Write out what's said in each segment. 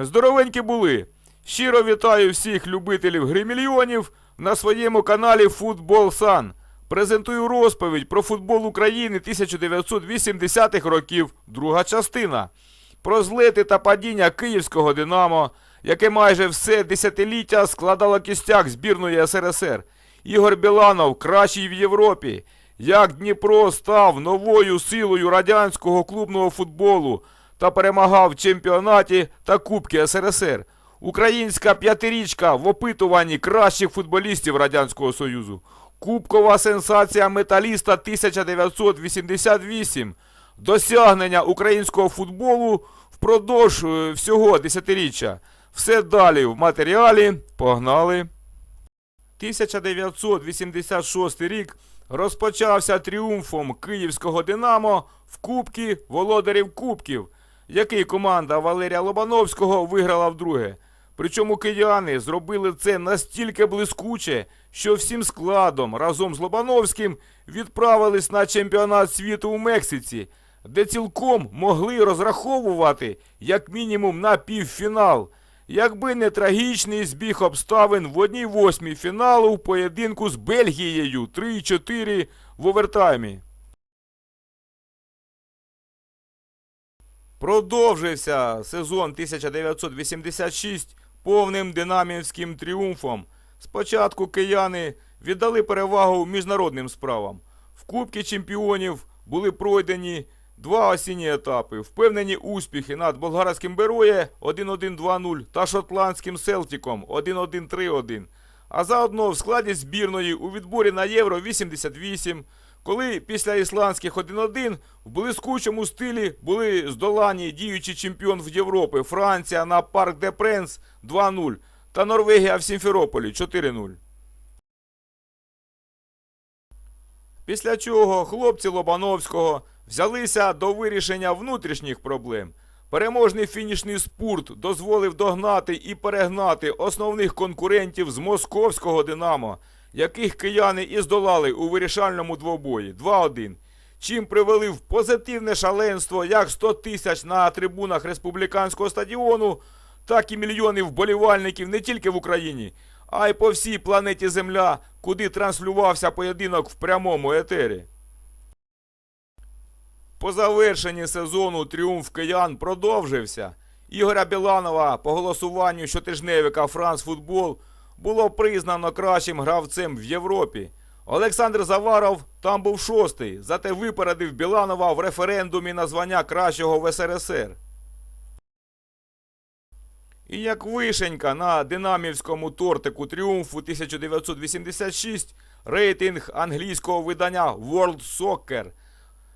Здоровенькі були. Щиро вітаю всіх любителів гримільйонів на своєму каналі Футбол Сан. Презентую розповідь про футбол України 1980-х років, друга частина. Про злети та падіння київського Динамо, яке майже все десятиліття складало кістяк збірної СРСР. Ігор Біланов кращий в Європі. Як Дніпро став новою силою радянського клубного футболу та перемагав в чемпіонаті та Кубки СРСР. Українська п'ятирічка в опитуванні кращих футболістів Радянського Союзу. Кубкова сенсація металіста 1988. Досягнення українського футболу впродовж е, всього десятиріччя. Все далі в матеріалі. Погнали. 1986 рік розпочався тріумфом київського Динамо в Кубки Володарів Кубків, який команда Валерія Лобановського виграла вдруге. Причому кияни зробили це настільки блискуче, що всім складом разом з Лобановським відправились на чемпіонат світу у Мексиці, де цілком могли розраховувати як мінімум на півфінал, якби не трагічний збіг обставин в одній восьмій фіналу в поєдинку з Бельгією 3-4 в овертаймі. Продовжився сезон 1986 повним динамівським тріумфом. Спочатку кияни віддали перевагу міжнародним справам. В Кубки чемпіонів були пройдені два осінні етапи. Впевнені успіхи над болгарським Бероє 1-1-2-0 та шотландським Селтіком 1-1-3-1. А заодно в складі збірної у відборі на Євро 88, коли після ісландських 1-1 в блискучому стилі були здолані діючий чемпіон в Європи Франція на Парк де Пренс 2-0 та Норвегія в Сімферополі 4-0. Після чого хлопці Лобановського взялися до вирішення внутрішніх проблем. Переможний фінішний спурт дозволив догнати і перегнати основних конкурентів з московського Динамо, яких кияни і здолали у вирішальному двобої 2-1. Чим привели в позитивне шаленство як 100 тисяч на трибунах республіканського стадіону, так і мільйони вболівальників не тільки в Україні, а й по всій планеті Земля, куди транслювався поєдинок в прямому етері. По завершенні сезону тріумф киян продовжився. Ігоря Біланова по голосуванню щотижневика Франс Футбол було признано кращим гравцем в Європі. Олександр Заваров там був шостий, зате випередив Біланова в референдумі на звання кращого в СРСР. І як вишенька на динамівському тортику тріумфу 1986 рейтинг англійського видання World Soccer –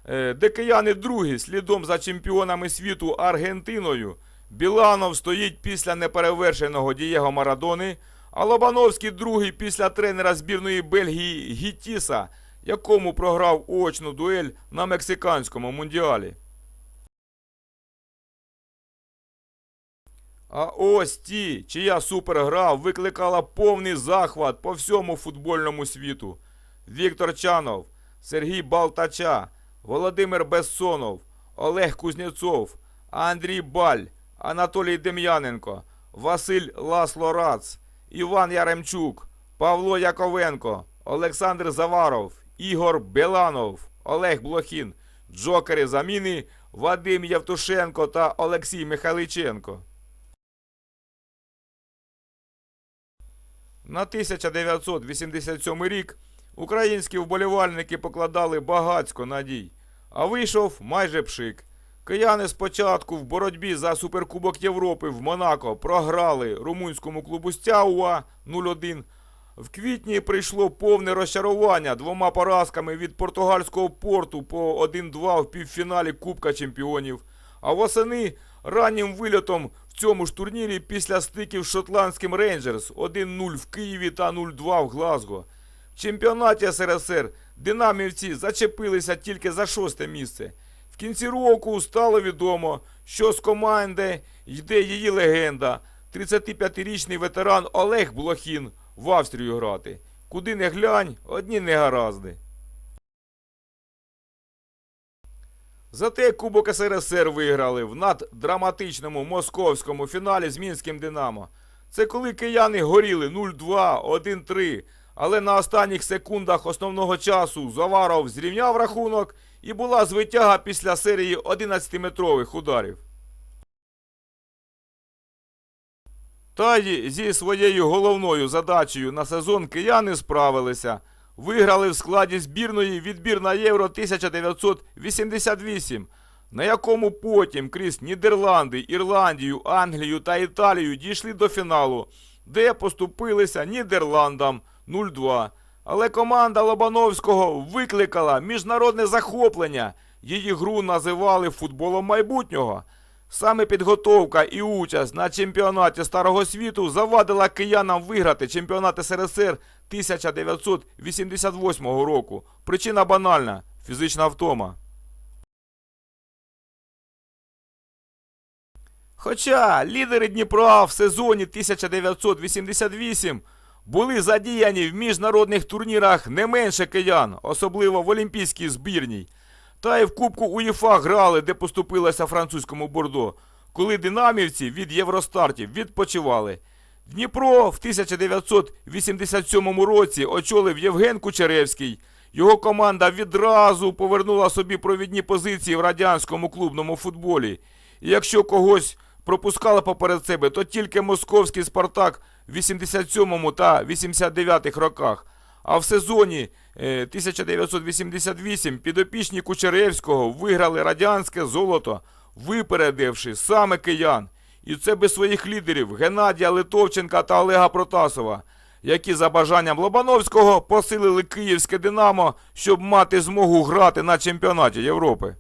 Е, де кияни другі слідом за чемпіонами світу Аргентиною. Біланов стоїть після неперевершеного Дієго Марадони, а Лобановський другий після тренера збірної Бельгії Гітіса, якому програв очну дуель на мексиканському мундіалі. А ось ті, чия супергра викликала повний захват по всьому футбольному світу. Віктор Чанов, Сергій Балтача, Володимир Бессонов, Олег Кузнєцов, Андрій Баль, Анатолій Дем'яненко, Василь Ласло Рац, Іван Яремчук, Павло Яковенко, Олександр Заваров, Ігор Беланов, Олег Блохін, Джокери заміни Вадим Євтушенко та Олексій Михайличенко. На 1987 рік українські вболівальники покладали багацько надій, а вийшов майже пшик. Кияни спочатку в боротьбі за Суперкубок Європи в Монако програли румунському клубу Стяуа 0-1. В квітні прийшло повне розчарування двома поразками від португальського порту по 1-2 в півфіналі Кубка Чемпіонів. А восени раннім вильотом в цьому ж турнірі після стиків з шотландським Рейнджерс 1-0 в Києві та 0-2 в Глазго. В чемпіонаті СРСР динамівці зачепилися тільки за шосте місце. Кінці року стало відомо, що з команди йде її легенда, 35-річний ветеран Олег Блохін в Австрію грати. Куди не глянь, одні негаразди. Зате Кубок СРСР виграли в наддраматичному московському фіналі з Мінським Динамо. Це коли кияни горіли 0-2, 1-3, але на останніх секундах основного часу Заваров зрівняв рахунок і була звитяга після серії 11-метрових ударів. Та й зі своєю головною задачею на сезон кияни справилися. Виграли в складі збірної відбір на Євро 1988, на якому потім крізь Нідерланди, Ірландію, Англію та Італію дійшли до фіналу, де поступилися Нідерландам 0-2. Але команда Лобановського викликала міжнародне захоплення. Її гру називали футболом майбутнього. Саме підготовка і участь на чемпіонаті Старого світу завадила киянам виграти чемпіонат СРСР 1988 року. Причина банальна фізична втома. Хоча лідери Дніпра в сезоні 1988 були задіяні в міжнародних турнірах не менше киян, особливо в Олімпійській збірній. Та й в Кубку УЄФА грали, де поступилося французькому Бордо, коли динамівці від Євростартів відпочивали. Дніпро в 1987 році очолив Євген Кучеревський. Його команда відразу повернула собі провідні позиції в радянському клубному футболі. І якщо когось пропускали поперед себе, то тільки московський Спартак 87 та 89 роках. А в сезоні е, 1988 підопічні Кучеревського виграли радянське золото, випередивши саме киян. І це без своїх лідерів Геннадія Литовченка та Олега Протасова, які за бажанням Лобановського посилили київське Динамо, щоб мати змогу грати на чемпіонаті Європи.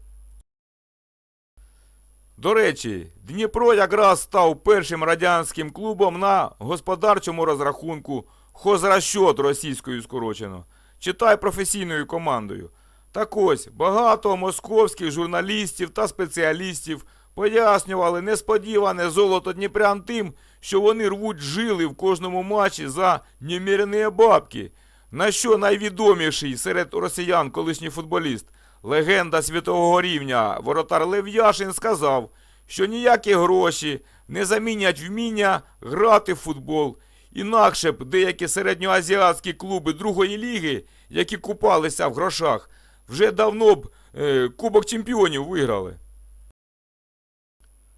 До речі, Дніпро якраз став першим радянським клубом на господарчому розрахунку хозрасчет російською скорочено. Читай професійною командою. Так ось, багато московських журналістів та спеціалістів пояснювали несподіване золото дніпрян тим, що вони рвуть жили в кожному матчі за немірені бабки. На що найвідоміший серед росіян колишній футболіст, легенда світового рівня воротар Лев Яшин сказав, що ніякі гроші не замінять вміння грати в футбол. Інакше б деякі середньоазіатські клуби другої ліги, які купалися в грошах, вже давно б е, Кубок чемпіонів виграли.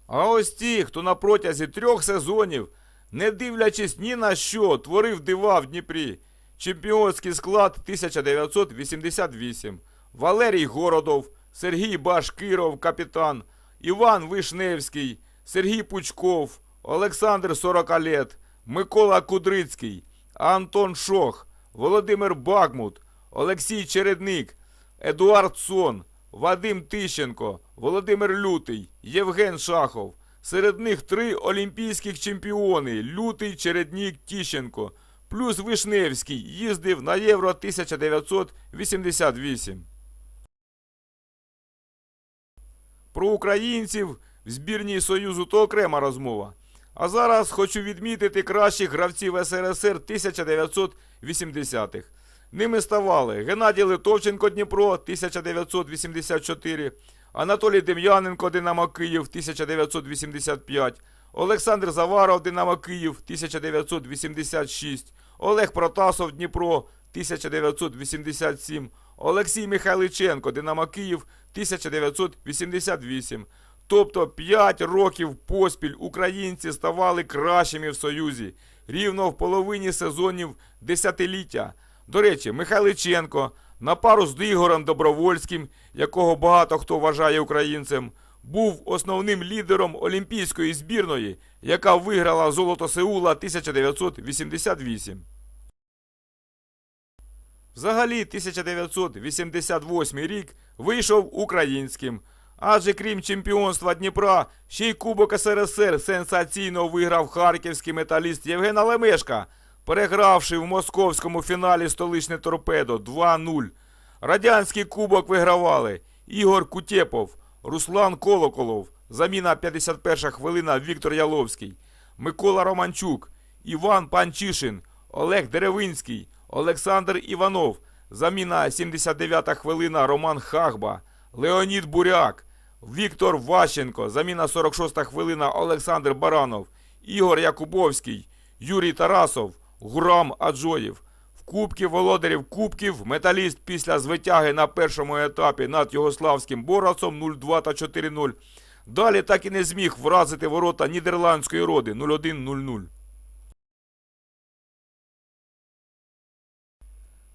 А ось ті, хто на протязі трьох сезонів, не дивлячись ні на що, творив дива в Дніпрі. Чемпіонський склад 1988. Валерій Городов, Сергій Башкиров, капітан, Іван Вишневський, Сергій Пучков, Олександр Сорокалет, Микола Кудрицький, Антон Шох, Володимир Бакмут, Олексій Чередник, Едуард Сон, Вадим Тищенко, Володимир Лютий, Євген Шахов. Серед них три олімпійських чемпіони Лютий, Череднік, Тищенко. Плюс Вишневський їздив на Євро 1988. Про українців в збірній Союзу то окрема розмова. А зараз хочу відмітити кращих гравців СРСР 1980-х. Ними ставали Геннадій Литовченко Дніпро 1984, Анатолій Дем'яненко Динамо Київ 1985, Олександр Заваров Динамо Київ 1986, Олег Протасов Дніпро 1987, Олексій Михайличенко Динамо Київ 1988. Тобто 5 років поспіль українці ставали кращими в Союзі, рівно в половині сезонів десятиліття. До речі, Михайличенко на пару з Ігорем Добровольським, якого багато хто вважає українцем, був основним лідером олімпійської збірної, яка виграла золото Сеула 1988. Взагалі 1988 рік вийшов українським. Адже крім чемпіонства Дніпра, ще й Кубок СРСР сенсаційно виграв харківський металіст Євген Алемешка, перегравши в московському фіналі столичне торпедо 2-0. Радянський кубок вигравали Ігор Кутєпов, Руслан Колоколов, заміна 51 хвилина Віктор Яловський, Микола Романчук, Іван Панчишин, Олег Деревинський, Олександр Іванов, заміна 79-та хвилина Роман Хагба, Леонід Буряк, Віктор Ващенко, заміна 46 хвилина Олександр Баранов, Ігор Якубовський, Юрій Тарасов, Гурам Аджоєв. В Кубки володарів Кубків металіст після звитяги на першому етапі над Югославським Боровцом 0-2 та 4-0. Далі так і не зміг вразити ворота нідерландської роди 0-1-0-0.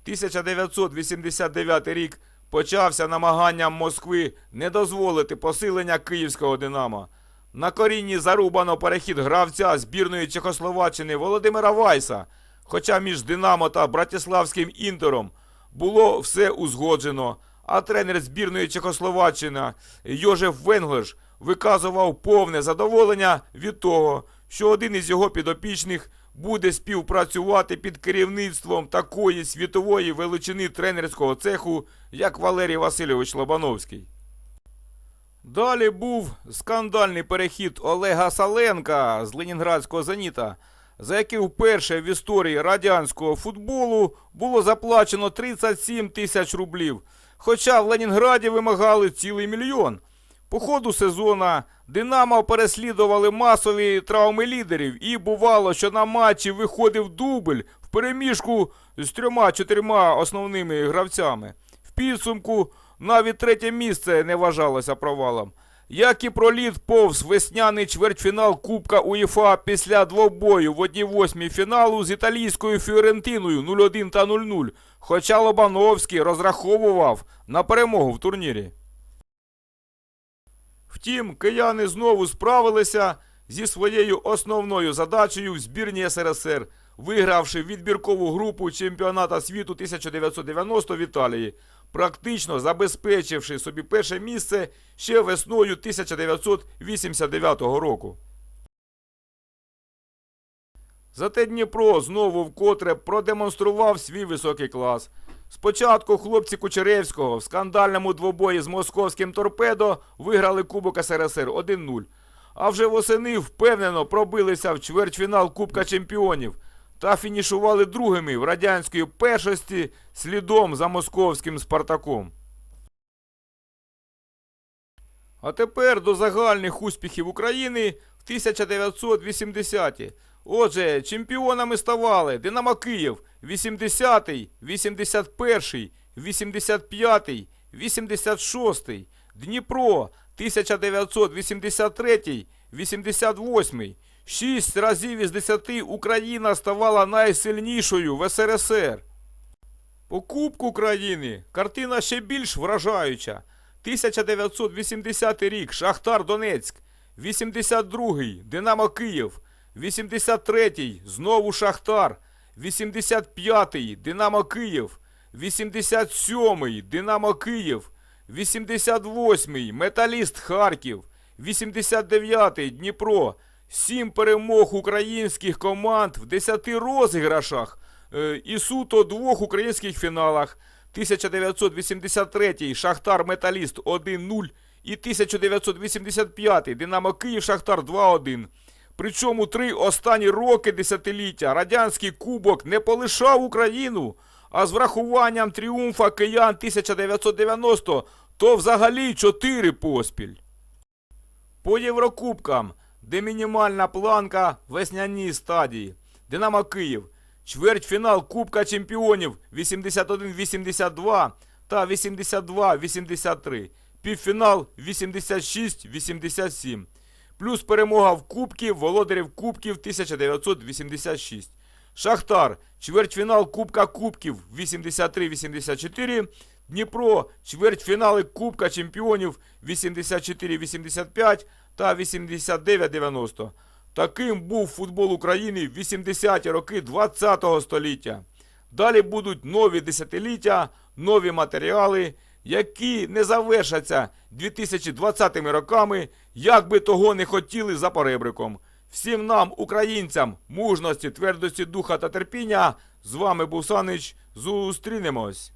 1989 рік почався намаганням Москви не дозволити посилення київського Динамо. На корінні зарубано перехід гравця збірної Чехословаччини Володимира Вайса. Хоча між Динамо та Братиславським Інтером було все узгоджено, а тренер збірної Чехословаччини Йожеф Венглеш виказував повне задоволення від того, що один із його підопічних буде співпрацювати під керівництвом такої світової величини тренерського цеху, як Валерій Васильович Лобановський. Далі був скандальний перехід Олега Саленка з Ленінградського Зеніта, за який вперше в історії радянського футболу було заплачено 37 тисяч рублів. Хоча в Ленінграді вимагали цілий мільйон. По ходу сезона Динамо переслідували масові травми лідерів, і бувало, що на матчі виходив дубль в переміжку з трьома-чотирма основними гравцями. В підсумку навіть третє місце не вважалося провалом. Як і проліт повз весняний чвертьфінал Кубка УЄФА після двобою в 1-8 фіналу з італійською Фіорентиною 0-1 та 0-0, хоча Лобановський розраховував на перемогу в турнірі. Втім, кияни знову справилися зі своєю основною задачею в збірні СРСР, вигравши відбіркову групу чемпіоната світу 1990 в Італії, практично забезпечивши собі перше місце ще весною 1989 року. Зате Дніпро знову вкотре продемонстрував свій високий клас. Спочатку хлопці Кучеревського в скандальному двобої з московським торпедо виграли Кубок СРСР 1-0. А вже восени впевнено пробилися в чвертьфінал Кубка Чемпіонів та фінішували другими в радянської першості слідом за московським Спартаком. А тепер до загальних успіхів України в 1980-ті. Отже, чемпіонами ставали Динамо Київ 80-й, 81-й, 85-й, 86-й, Дніпро 1983-й, 88-й. Шість разів із десяти Україна ставала найсильнішою в СРСР. По Кубку країни картина ще більш вражаюча. 1980 рік Шахтар Донецьк, 82-й Динамо Київ, 83-й знову Шахтар, 85-й Динамо Київ, 87-й Динамо Київ, 88-й Металіст Харків, 89-й Дніпро. Сім перемог українських команд в 10 розіграшах е, і суто двох українських фіналах. 1983 Шахтар Металіст 1-0 і 1985 Динамо Київ Шахтар 2-1. Причому три останні роки десятиліття радянський кубок не полишав Україну, а з врахуванням тріумфа киян 1990 то взагалі чотири поспіль. По Єврокубкам, де мінімальна планка весняній стадії. Динамо Київ. Чвертьфінал Кубка Чемпіонів 81-82 та 82-83. Півфінал 86-87. Плюс перемога в Кубки володарів Кубків 1986. Шахтар. Чвертьфінал Кубка Кубків 83-84. Дніпро. Чвертьфінали Кубка Чемпіонів 84-85 та 89-90. Таким був футбол України в 80-ті роки 20-го століття. Далі будуть нові десятиліття, нові матеріали, які не завершаться 2020 роками, як би того не хотіли за поребриком. Всім нам, українцям, мужності, твердості духа та терпіння. З вами був Санич. Зустрінемось.